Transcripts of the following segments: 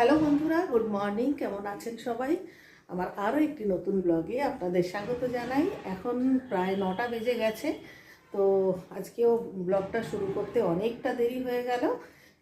Hello বন্ধুরা, good morning, কেমন আছেন সবাই? আমার আরও একটি নতুন ব্লগে আপনাদের স্বাগত জানাই। এখন প্রায় নটা বেজে গেছে, তো আজকেও ব্লগটা শুরু করতে অনেকটা দেরি হয়ে গেল।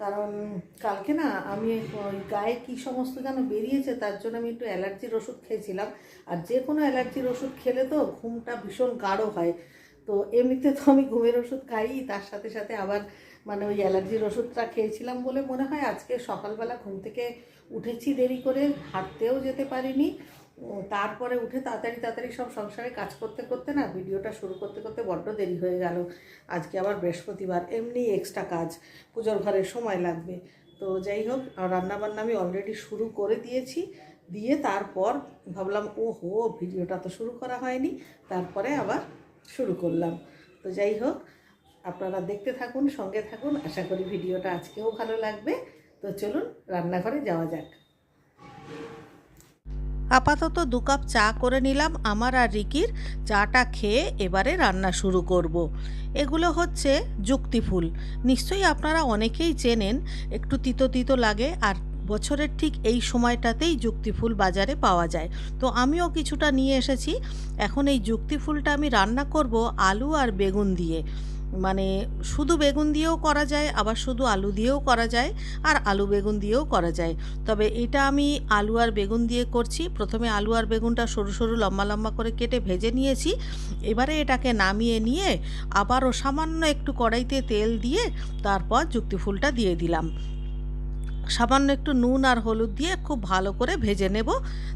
কারণ কালকে না আমি গায়ে কী সমস্ত যেন বেরিয়েছে, তার জন্য আমি একটু অ্যালার্জির ওষুধ খেয়েছিলাম। আর যে কোনো অ্যালার্জির ওষুধ খেলে তো ঘুমটা ভীষণ গাঢ় হয়। তো এমনিতে তো আমি ঘুমের ওষুধ খাই তার সাথে সাথে আবার মানে ওই অ্যালার্জির ওষুধটা খেয়েছিলাম বলে মনে হয় আজকে সকালবেলা ঘুম থেকে উঠেছি দেরি করে, হাঁটতেও যেতে পারিনি। তারপরে উঠে তাড়াতাড়ি তাড়াতাড়ি সব সংসারে কাজ করতে করতে না ভিডিওটা শুরু করতে করতে বড্ড দেরি হয়ে গেল। আজকে আবার বৃহস্পতিবার, এমনি এক্সট্রা কাজ, পুজোর ঘরে সময় লাগবে। তো যাই হোক রান্নাবান্না আমি অলরেডি শুরু করে দিয়েছি। দিয়ে তারপর ভাবলাম ও হো ভিডিওটা তো শুরু করা হয়নি, তারপরে আবার শুরু করলাম। তো যাই হোক আপনারা দেখতে থাকুন, সঙ্গে থাকুন। আশা করি ভিডিওটা আজকেও ভালো লাগবে। তো চলুন, রান্নাঘরে যাওয়া যাক। আপাতত দু কাপ চা করে নিলাম। আমার আর রিকির চাটা খেয়ে এবারে রান্না শুরু করব। এগুলো হচ্ছে যুক্তি ফুল নিশ্চয়ই আপনারা অনেকেই চেনেন, একটু তিতো তিতো লাগে, আর বছরের ঠিক এই সময়টাতেই যুক্তি ফুল বাজারে পাওয়া যায়। তো আমিও কিছুটা নিয়ে এসেছি। এখন এই যুক্তি ফুলটা আমি রান্না করব আলু আর বেগুন দিয়ে। মানে শুধু বেগুন দিয়েও করা যায়, আবার শুধু আলু দিয়েও করা যায় আর আলু বেগুন দিয়েও করা যায়। তবে এটা আমি আলু আর বেগুন দিয়ে করছি। প্রথমে আলু আর বেগুনটা সরু সরু লম্বা লম্বা করে কেটে ভেজে নিয়েছি। এবারে এটাকে নামিয়ে নিয়ে আবারও সামান্য একটু কড়াইতে তেল দিয়ে তারপর যুক্তি ফুলটা দিয়ে দিলাম। সামান্য একটু নুন আর হলুদ দিয়ে খুব ভালো করে ভেজে নেব।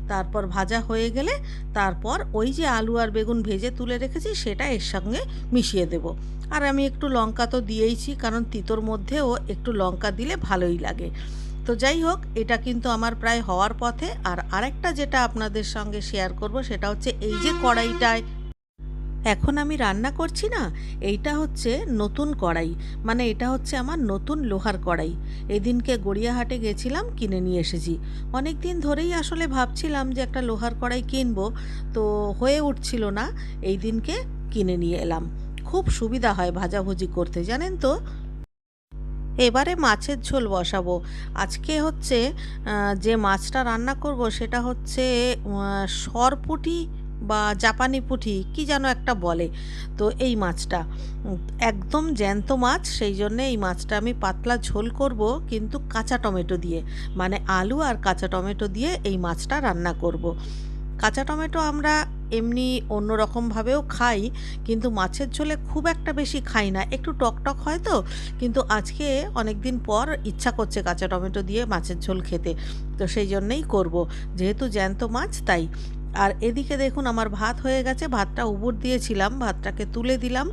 তারপর ভাজা হয়ে গেলে তারপর ওই যে আলু আর বেগুন ভেজে তুলে রেখেছি, সেটা এর সঙ্গে মিশিয়ে দেব। আর আমি একটু লঙ্কা তো দিয়েইছি, কারণ তিতোর মধ্যেও একটু লঙ্কা দিলে ভালোই লাগে। তো যাই হোক, এটা কিন্তু আমার প্রায় হওয়ার পথে। আর আরেকটা যেটা আপনাদের সঙ্গে শেয়ার করব, সেটা হচ্ছে এই যে কড়াইটায় এখন আমি রান্না করছি না, এইটা হচ্ছে নতুন কড়াই মানে এটা হচ্ছে আমার নতুন লোহার কড়াই। এদিনকে গড়িয়াহাটে গেছিলাম, কিনে নিয়ে এসেছি। অনেক দিন ধরেই আসলে ভাবছিলাম যে একটা লোহার কড়াই কিনবো, তো হয়ে উঠছিল না এই দিনকে কিনে নিয়ে এলাম। খুব সুবিধা হয় ভাজাভুজি করতে, জানেন তো? এবারে মাছের ঝোল বসাবো। আজকে হচ্ছে যে মাছটা রান্না করব সেটা হচ্ছে সরপুঁটি বা জাপানি পুঁটি কি যেন একটা বলে। তো এই মাছটা, একদম জ্যান্ত মাছ, সেই জন্যে এই মাছটা আমি পাতলা ঝোল করব, কিন্তু কাঁচা টমেটো দিয়ে। মানে আলু আর কাঁচা টমেটো দিয়ে এই মাছটা রান্না করব। কাঁচা টমেটো আমরা এমনি অন্য রকমভাবেও খাই, কিন্তু মাছের ঝোলে খুব একটা বেশি খাই না। একটু টক টক হয় তো, কিন্তু আজকে অনেক দিন পর ইচ্ছা করছে কাঁচা টমেটো দিয়ে মাছের ঝোল খেতে। তো সেই জন্যেই করব। যেহেতু জ্যান্ত মাছ, তাই আর এদিকে দেখুন আমার ভাত হয়ে গেছে, ভাতটা উবুর দিয়েছিলাম, ভাতটাকে তুলে দিলাম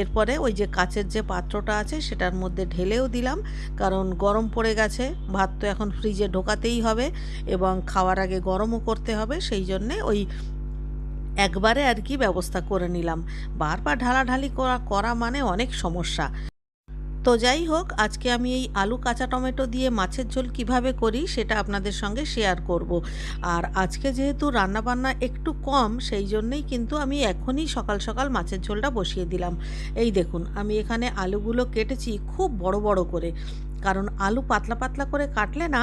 এরপরে ওই যে কাচের যে পাত্রটা আছে সেটার মধ্যে ঢেলেও দিলাম, কারণ গরম পড়ে গেছে, ভাত তো এখন ফ্রিজে ঢোকাতেই হবে এবং খাওয়ার আগে গরমও করতে হবে, সেই জন্যে ওই একবারে আর কি ব্যবস্থা করে নিলাম। বারবার ঢালাঢালি করা করা মানে অনেক সমস্যা। তো যাই হোক, আজকে আমি এই আলু কাঁচা টমেটো দিয়ে মাছের ঝোল কীভাবে করি সেটা আপনাদের সঙ্গে শেয়ার করব। আর আজকে যেহেতু রান্নাবান্না একটু কম, সেই জন্যেই কিন্তু আমি এখনই সকাল সকাল মাছের ঝোলটা বসিয়ে দিলাম। এই দেখুন, আমি এখানে আলুগুলো কেটেছি খুব বড় বড় করে। কারণ আলু পাতলা পাতলা করে কাটলে না,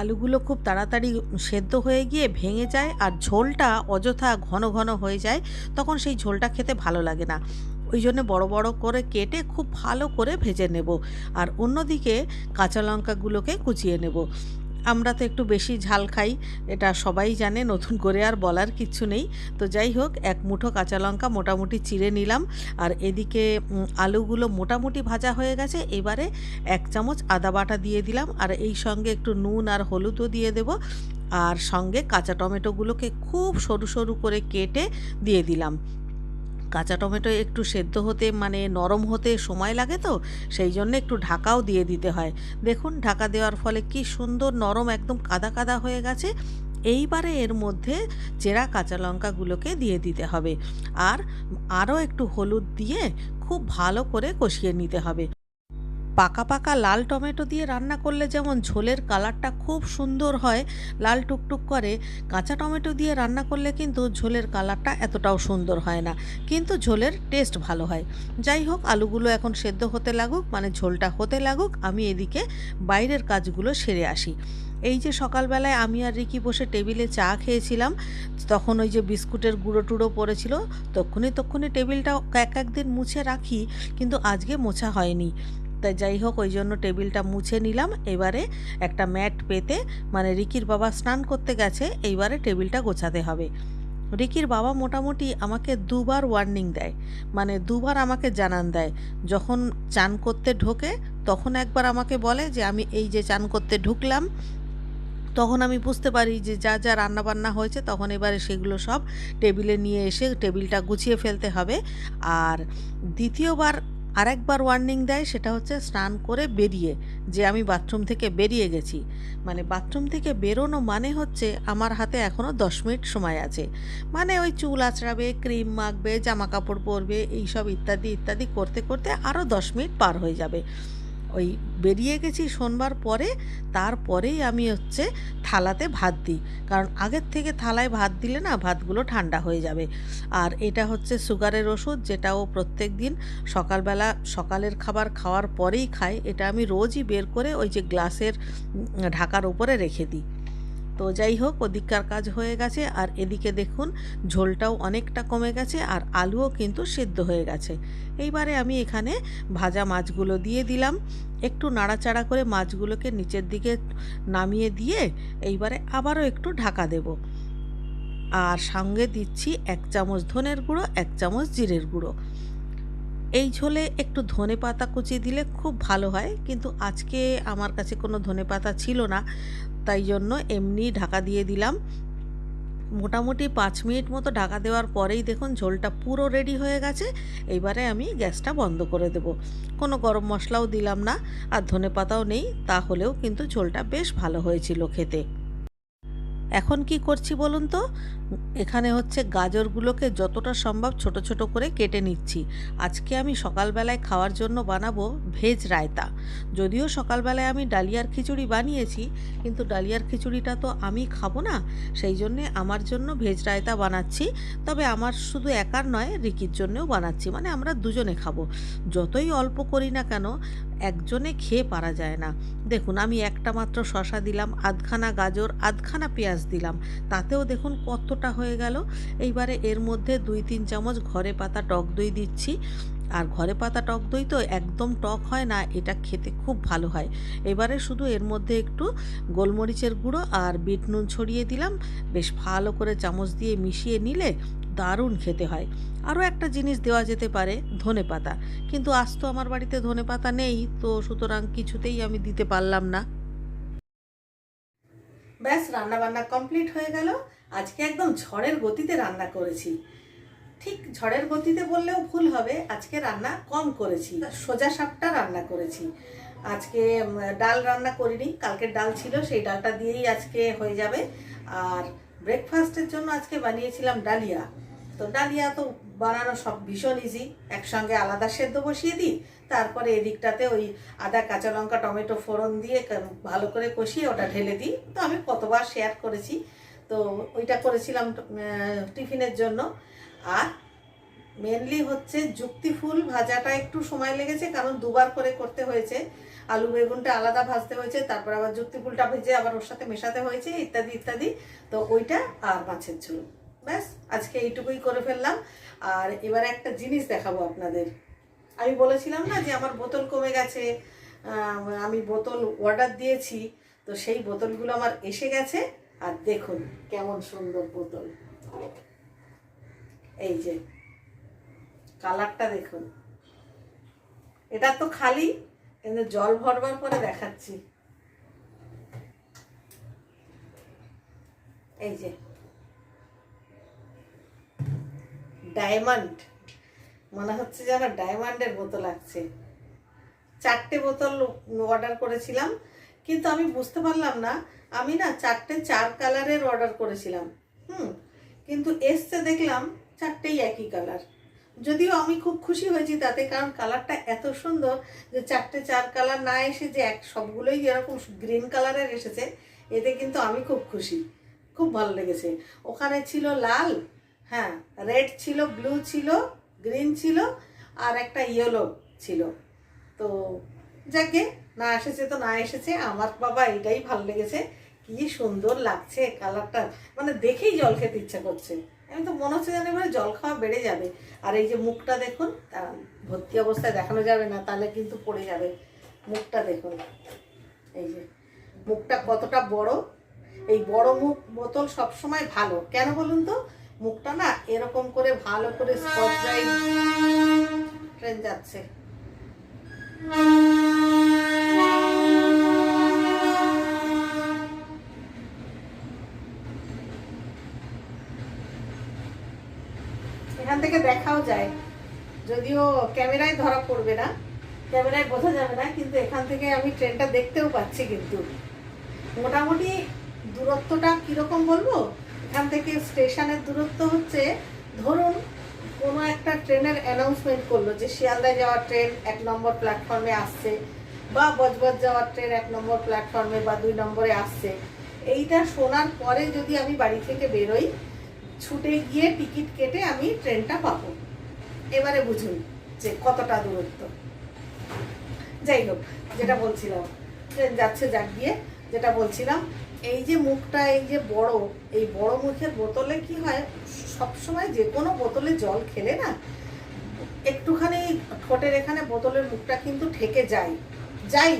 আলুগুলো খুব তাড়াতাড়ি সেদ্ধ হয়ে গিয়ে ভেঙে যায় আর ঝোলটা অযথা ঘন ঘন হয়ে যায়, তখন সেই ঝোলটা খেতে ভালো লাগে না। ওই জন্য বড় বড় করে কেটে খুব ভালো করে ভেজে নেব। আর অন্যদিকে কাঁচা লঙ্কাগুলোকে কুচিয়ে নেব। আমরা তো একটু বেশি ঝাল খাই, এটা সবাই জানে, নতুন করে আর বলার কিচ্ছু নেই। তো যাই হোক, এক মুঠো কাঁচা লঙ্কা মোটামুটি চিড়ে নিলাম। আর এদিকে আলুগুলো মোটামুটি ভাজা হয়ে গেছে, এবারে এক চামচ আদা বাটা দিয়ে দিলাম। আর এই সঙ্গে একটু নুন আর হলুদও দিয়ে দেব। আর সঙ্গে কাঁচা টমেটোগুলোকে খুব সরু সরু করে কেটে দিয়ে দিলাম। কাঁচা টমেটো একটু সেদ্ধ হতে মানে নরম হতে সময় লাগে তো, সেই জন্য একটু ঢাকাও দিয়ে দিতে হয়। দেখুন, ঢাকা দেওয়ার ফলে কি সুন্দর নরম একদম কাদা কাদা হয়ে গেছে। এইবারে এর মধ্যে চেরা কাঁচা লঙ্কাগুলোকে দিয়ে দিতে হবে। আর আরও একটু হলুদ দিয়ে খুব ভালো করে কষিয়ে নিতে হবে। পাকা পাকা লাল টমেটো দিয়ে রান্না করলে যেমন ঝোলের কালারটা খুব সুন্দর হয়, লাল টুকটুক করে, কাঁচা টমেটো দিয়ে রান্না করলে কিন্তু ঝোলের কালারটা এতটাও সুন্দর হয় না। কিন্তু ঝোলের টেস্ট ভালো হয়। যাই হোক, আলুগুলো এখন সেদ্ধ হতে লাগুক মানে ঝোলটা হতে লাগুক, আমি এদিকে বাইরের কাজগুলো সেরে আসি। এই যে সকালবেলায় আমি আর রিকি বসে টেবিলে চা খেয়েছিলাম, তখন ওই যে বিস্কুটের গুঁড়ো টুড়ো পড়েছিল, তক্ষুনি তক্ষুনি টেবিলটা এক একদিন মুছে রাখি, কিন্তু আজকে মোছা হয়নি। তাই যাই হোক, ওই জন্য টেবিলটা মুছে নিলাম। এবারে একটা ম্যাট পেতে মানে রিকির বাবা স্নান করতে গেছে, এইবারে টেবিলটা গোছাতে হবে। রিকির বাবা মোটামুটি আমাকে দুবার ওয়ার্নিং দেয় মানে দুবার আমাকে জানান দেয়, যখন চান করতে ঢোকে তখন একবার আমাকে বলে যে, আমি এই যে চান করতে ঢুকলাম, তখন আমি বুঝতে পারি যে যা যা রান্নাবান্না হয়েছে, তখন এবারে সেগুলো সব টেবিলে নিয়ে এসে টেবিলটা গুছিয়ে ফেলতে হবে। আর দ্বিতীয়বার আরেকবার ওয়ার্নিং দেয়, সেটা হচ্ছে স্নান করে বেরিয়ে, যে আমি বাথরুম থেকে বেরিয়ে গেছি। মানে বাথরুম থেকে বেরোনো মানে হচ্ছে আমার হাতে এখনও দশ মিনিট সময় আছে। মানে ওই চুল আঁচড়াবে ক্রিম মাখবে জামা কাপড় পরবে, এইসব ইত্যাদি ইত্যাদি করতে করতে আরও দশ মিনিট পার হয়ে যাবে। ওই বেরিয়ে গেছি শোনবার পরে, তারপরেই আমি হচ্ছে থালাতে ভাত দিই। কারণ আগের থেকে থালায় ভাত দিলে না ভাতগুলো ঠান্ডা হয়ে যাবে। আর এটা হচ্ছে সুগারের ওষুধ, যেটা ও প্রত্যেক দিন সকালবেলা সকালের খাবার খাওয়ার পরেই খায়। এটা আমি রোজই বের করে ওই যে গ্লাসের ঢাকার উপরে রেখে দিই। তো যাই হোক, ওদিককার কাজ হয়ে গেছে। আর এদিকে দেখুন, ঝোলটাও অনেকটা কমে গেছে আর আলুও কিন্তু সেদ্ধ হয়ে গেছে। এইবারে আমি এখানে ভাজা মাছগুলো দিয়ে দিলাম। একটু নাড়াচাড়া করে মাছগুলোকে নিচের দিকে নামিয়ে দিয়ে এইবারে আবারও একটু ঢাকা দেব। আর সঙ্গে দিচ্ছি এক চামচ ধনের গুঁড়ো, এক চামচ জিরের গুঁড়ো। এই ঝোলে একটু ধনে পাতা কুচি দিলে খুব ভালো হয়, কিন্তু আজকে আমার কাছে কোনো ধনে পাতা ছিল না। তাই জন্য এমনি ঢাকা দিয়ে দিলাম। মোটামুটি পাঁচ মিনিট মতো ঢাকা দেওয়ার পরেই দেখুন ঝোলটা পুরো রেডি হয়ে গেছে। এবারে আমি গ্যাসটা বন্ধ করে দেব। কোনো গরম মশলাও দিলাম না, আর ধনে পাতাও নেই, তাহলেও কিন্তু ঝোলটা বেশ ভালো হয়েছিল খেতে। এখন কি করছি বলুন তো? এখানে হচ্ছে গাজরগুলোকে যতটা সম্ভব ছোট ছোট করে কেটে নিচ্ছি। আজকে আমি সকালবেলায় খাওয়ার জন্য বানাবো ভেজ রায়তা। যদিও সকালবেলায় আমি ডালিয়ার খিচুড়ি বানিয়েছি, কিন্তু ডালিয়ার খিচুড়িটা তো আমি খাব না, সেই জন্যে আমার জন্য ভেজ রায়তা বানাচ্ছি। তবে আমার শুধু একার নয়, রিকির জন্যও বানাচ্ছি মানে আমরা দুজনে খাব। যতই অল্প করি না কেন, একজনে খেয়ে পারা যায় না। দেখুন, আমি একটা মাত্র শশা দিলাম, আধখানা গাজর, আধখানা পেঁয়াজ দিলাম। তাতেও দেখুন কতটা হয়ে গেল। এইবারে এর মধ্যে দুই তিন চামচ ঘরে পাতা টক দই দিচ্ছি। আর ঘরে পাতা টক দই তো একদম টক হয় না, এটা খেতে খুব ভালো হয়। এবারে শুধু এর মধ্যে একটু গোলমরিচের গুঁড়ো আর বিট নুন ছড়িয়ে দিলাম। বেশ ভালো করে চামচ দিয়ে মিশিয়ে নিলে দারুণ খেতে হয়। আরও একটা জিনিস দেওয়া যেতে পারে, ধনে পাতা। কিন্তু আজ তো আমার বাড়িতে ধনে পাতা নেই, তো সুতরাং কিছুতেই আমি দিতে পারলাম না। ব্যাস রান্না বান্না কমপ্লিট হয়ে গেল। আজকে একদম ঝড়ের গতিতে রান্না করেছি। ঠিক ঝড়ের গতিতে বললেও ভুল হবে, আজকে রান্না কম করেছি। সোজা সাপটা রান্না করেছি। আজকে ডাল রান্না করিনি, কালকের ডাল ছিল, সেই ডালটা দিয়েই আজকে হয়ে যাবে। আর ব্রেকফাস্টের জন্য আজকে বানিয়েছিলাম ডালিয়া। তো ডালিয়া তো বানানো সব ভীষণ ইজি একসঙ্গে আলাদা সেদ্ধ বসিয়ে দিই, তারপরে এদিকটাতে ওই আদা, কাঁচা লঙ্কা, টমেটো ফোড়ন দিয়ে ভালো করে কষিয়ে ওটা ঢেলে দিই। তো আমি কতবার শেয়ার করেছি, তো ওইটা করেছিলাম টিফিনের জন্য। আর মেনলি হচ্ছে যুক্তি ফুল ভাজাটা একটু সময় লেগেছে, কারণ দুবার করে করতে হয়েছে। আলু বেগুনটা আলাদা ভাজতে হয়েছে, তারপর আবার যুক্তি ফুলটা ভেজে আবার ওর সাথে মেশাতে হয়েছে, ইত্যাদি ইত্যাদি। তো ওইটা আর মাছের ঝোল। ব্যাস, আজকে এইটুকুই করে ফেললাম। আর এবারে একটা জিনিস দেখাবো আপনাদের। আমি বলেছিলাম না যে আমার বোতল কমে গেছে আমি বোতল অর্ডার দিয়েছি, তো সেই বোতলগুলো আমার এসে গেছে। আর দেখুন কেমন সুন্দর বোতল। এই যে, কালারটা দেখুন। এটা তো খালি, কিন্তু জল ভরবার পরে দেখাচ্ছি। এই যে ডায়মন্ড। মনে হচ্ছে যেন ডায়মন্ডের বোতল লাগছে চারটে বোতল অর্ডার করেছিলাম, কিন্তু আমি বুঝতে পারলাম না, আমি না চারটে চার কালারের অর্ডার করেছিলাম, হুম। কিন্তু এসছে দেখলাম চারটেই একই কালার। যদিও আমি খুব খুশি হয়েছি তাতে, কারণ কালারটা এত সুন্দর যে চারটে চার কালার না এসে যে এক সবগুলোই যেরকম গ্রিন কালারের এসেছে, এতে কিন্তু আমি খুব খুশি। খুব ভালো লেগেছে। ওখানে ছিল লাল হ্যাঁ রেড ছিল ব্লু ছিল গ্রিন ছিল, আর একটা ইয়েলো ছিল। তো যাকে না এসেছে তো না এসেছে, আমার বাবা এটাই ভালো লেগেছে। কি সুন্দর লাগছে কালারটা মানে দেখেই জল খেতে ইচ্ছা করছে। আমি তো মনে হচ্ছে যেন এবারে জল খাওয়া বেড়ে যাবে। আর এই যে মুখটা দেখুন ভর্তি অবস্থায় দেখানো যাবে না, তাহলে কিন্তু পড়ে যাবে। মুখটা দেখুন, এই যে মুখটা কতটা বড়। এই বড় মুখ বোতল সবসময় ভালো। কেন বলুন তো? মুখটা না এরকম করে ভালো করে স্কচ ব্রাইট ট্রেন যাচ্ছে। এখান থেকে দেখাও যায়। যদিও ক্যামেরায় ধরা পড়বে না, ক্যামেরায় বোঝা যাবে না, কিন্তু এখান থেকে আমি ট্রেনটা দেখতেও পাচ্ছি কিন্তু। মোটামুটি দূরত্বটা কীরকম বলব? এখান থেকে স্টেশনের দূরত্ব হচ্ছে, ধরুন কোনো একটা ট্রেনের অ্যানাউন্সমেন্ট করল যে শিয়ালদায় যাওয়ার ট্রেন এক নম্বর প্ল্যাটফর্মে আসছে বা বজবজ যাওয়ার ট্রেন এক নম্বর প্ল্যাটফর্মে বা দুই নম্বরে আসছে। এইটা শোনার পরে যদি আমি বাড়ি থেকে বেরোই, ছুটে গিয়ে টিকিট কেটে আমি ট্রেনটা পাবো। এবারে বুঝুন যে কতটা দূরত্ব। যাই হোক, যেটা বলছিলাম, ট্রেন যাচ্ছে যাক গিয়ে, যেটা বলছিলাম এই যে মুখটা, এই যে বড়, এই বড় মুখের বোতলে কি হয়, সবসময় যে কোনো বোতলে জল খেলে না, একটুখানি ঠোঁটের এখানে বোতলের মুখটা কিন্তু ঠেকে যায়। যাই,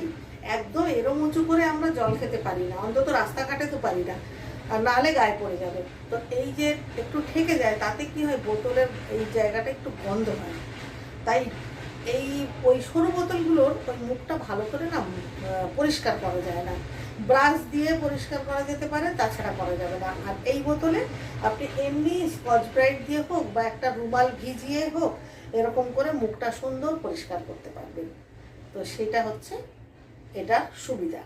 একদম এরম উঁচু করে আমরা জল খেতে পারি না, অন্তত রাস্তাঘাটে তো পারি না, আর নাহলে গায়ে পড়ে যাবে। তো এই যে একটু ঠেকে যায়, তাতে কি হয়, বোতলের এই জায়গাটা একটু বন্ধ হয়। তাই এই ওই সরু বোতলগুলোর ওই মুখটা ভালো করে না পরিষ্কার করা যায় না। ব্রাশ দিয়ে পরিষ্কার করা যেতে পারে, তাছাড়া করা যাবে না। আর এই বোতলে আপনি এমনি স্কচ ব্রাইট দিয়ে হোক বা একটা রুমাল ভিজিয়ে হোক, এরকম করে মুখটা সুন্দর পরিষ্কার করতে পারবেন। তো সেটা হচ্ছে এটা সুবিধা।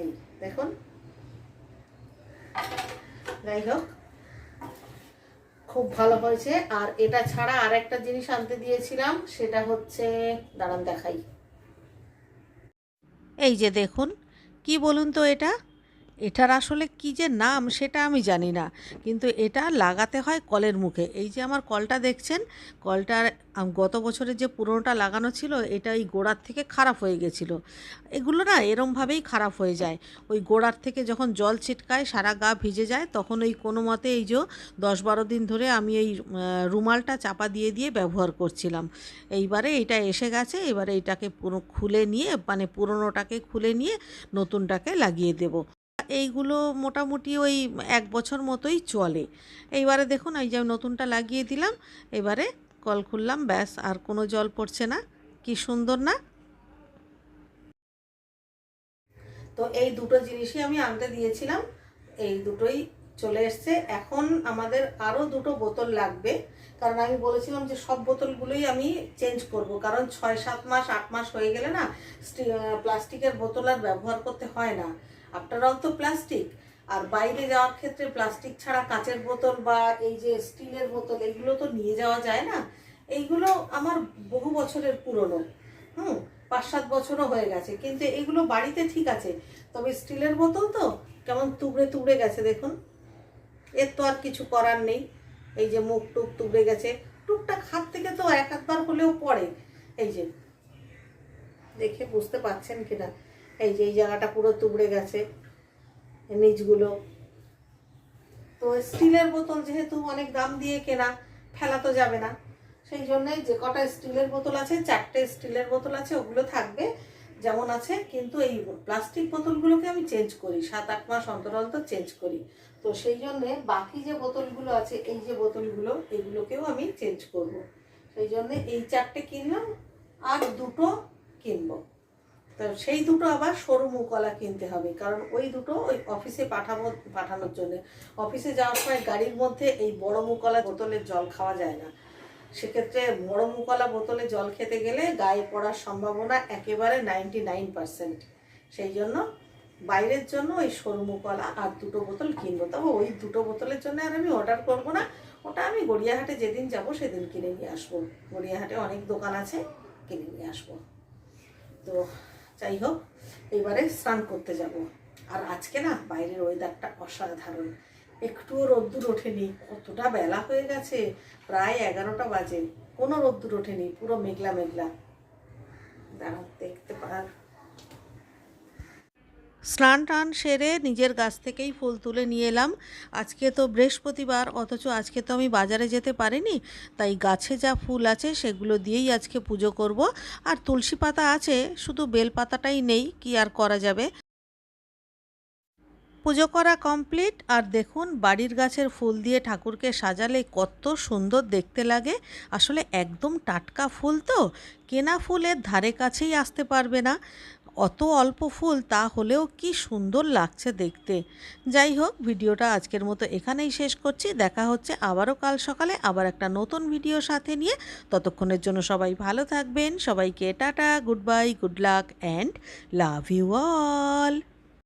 এই দেখুন। যাই হোক, খুব ভালো হয়েছে। আর এটা ছাড়া আর একটা জিনিস আনতে দিয়েছিলাম, সেটা হচ্ছে, দাঁড়ান দেখাই। এই যে দেখুন কি বলুন তো এটা? এটার আসলে কি যে নাম সেটা আমি জানি না। কিন্তু এটা লাগাতে হয় কলের মুখে। এই যে আমার কলটা দেখছেন, কলটার গত বছরের যে পুরোনোটা লাগানো ছিল, এটা ওই গোড়ার থেকে খারাপ হয়ে গেছিল। এগুলো না এরমভাবেই খারাপ হয়ে যায়। ওই গোড়ার থেকে যখন জল ছিটকায়, সারা গা ভিজে যায়, তখন ওই কোনো মতে এই যে দশ বারো দিন ধরে আমি এই রুমালটা চাপা দিয়ে দিয়ে ব্যবহার করছিলাম। এইবারে এটা এসে গেছে, এবারে এটাকে পুরো খুলে নিয়ে মানে পুরোনোটাকে খুলে নিয়ে নতুনটাকে লাগিয়ে দেব। এইগুলো মোটামুটি ওই এক বছর মতোই চলে। এইবারে দেখুন, এই যে নতুনটা লাগিয়ে দিলাম, এবারে কল খুললাম, ব্যাস, আর কোনো জল পড়ছে না। কি সুন্দর না? তো এই দুটো জিনিসই আমি আনতে দিয়েছিলাম, এই দুটোই চলে এসছে। এখন আমাদের আরও দুটো বোতল লাগবে, কারণ আমি বলেছিলাম যে সব বোতলগুলোই আমি চেঞ্জ করব, কারণ ছয় সাত মাস, আট মাস হয়ে গেলে না, স্টি- প্লাস্টিকের বোতল আর ব্যবহার করতে হয় না। আফটার অল তো প্লাস্টিক আর বাইরে যাওয়ার ক্ষেত্রে প্লাস্টিক ছাড়া কাঁচের বোতল বা এই যে স্টিলের বোতল, এগুলো তো নিয়ে যাওয়া যায় না। এইগুলো আমার বহু বছরের পুরনো। হুম, পাঁচ সাত বছরও হয়ে গেছে। কিন্তু এগুলো বাড়িতে ঠিক আছে। তবে স্টিলের বোতল তো কেমন তুবড়ে তুবড়ে গেছে দেখুন। এর তো আর কিছু করার নেই। এই যে মুখ টুক তুবড়ে গেছে। টুকটাক হাত থেকে তো এক আধবার হলেও পড়ে। এই যে, দেখে বুঝতে পারছেন কিনা? এই যে এই জায়গাটা পুরো তুবড়ে গেছে নিচগুলো। তো স্টিলের বোতল যেহেতু অনেক দাম দিয়ে কেনা, ফেলা তো যাবে না। সেই জন্যই যে কটা স্টিলের বোতল আছে, চারটে স্টিলের বোতল আছে, ওগুলো থাকবে, যেমন আছে, কিন্তু এই প্লাস্টিক বোতলগুলোকে আমি চেঞ্জ করি, সাত, আট মাস অন্তর অন্তর চেঞ্জ করি। তো সেই জন্যে বাকি যে বোতলগুলো আছে, এই যে বোতলগুলো, এগুলোকেও আমি চেঞ্জ করব। সেই জন্যে এই চারটে কিনলাম, আর দুটো কিনবো। তো সেই দুটো আবার সরু মুখওয়ালা কিনতে হবে। কারণ ওই দুটো ওই অফিসে পাঠাবো, পাঠানোর জন্য। অফিসে যাওয়ার সময় গাড়ির মধ্যে এই বড় মুখওয়ালা বোতলের জল খাওয়া যায় না। সেক্ষেত্রে বড় মুখওয়ালা বোতলে জল খেতে গেলে গায়ে পড়ার সম্ভাবনা একেবারে নাইনটি নাইন পার্সেন্ট সেই জন্য বাইরের জন্য ওই সরু মুখওয়ালা আর দুটো বোতল কিনবো। তবে ওই দুটো বোতলের জন্য আর আমি অর্ডার করব না। ওটা আমি গড়িয়াহাটে যেদিন যাব সেদিন কিনে নিয়ে আসব। গড়িয়াহাটে অনেক দোকান আছে, কিনে নিয়ে আসব। তো যাই হোক এবারে স্নান করতে যাব। আর আজকে না, বাইরের ওয়েদারটা অসাধারণ। একটুও রোদ্দুর ওঠেনি, কতটা বেলা হয়ে গেছে, প্রায় এগারোটা বাজে। কোনো রোদ্দুর ওঠেনি, পুরো মেঘলা মেঘলা দাঁড়াও, দেখতে পার। স্নান টান সেরে নিজের গাছ থেকেই ফুল তুলে নিয়ে এলাম। আজকে তো বৃহস্পতিবার, অথচ আজকে তো আমি বাজারে যেতে পারিনি। তাই গাছে যা ফুল আছে সেগুলো দিয়েই আজকে পুজো করব। আর তুলসী পাতা আছে, শুধু বেল পাতাটাই নেই, কি আর করা যাবে? পুজো করা কমপ্লিট। আর দেখুন, বাড়ির গাছের ফুল দিয়ে ঠাকুরকে সাজালে কত সুন্দর দেখতে লাগে। আসলে একদম টাটকা ফুল তো। কেনা ফুলের ধারে কাছেই আসতে পারবে না। অত অল্প ফুল, তা হলেও কি সুন্দর লাগছে দেখতে। যাই হোক, ভিডিওটা আজকের মতো এখানেই শেষ করছি। দেখা হচ্ছে আবারও কাল সকালে আবার একটা নতুন ভিডিও সাথে নিয়ে। ততক্ষণের জন্য সবাই ভালো থাকবেন। সবাইকে tata, good bye, good luck, and love you all.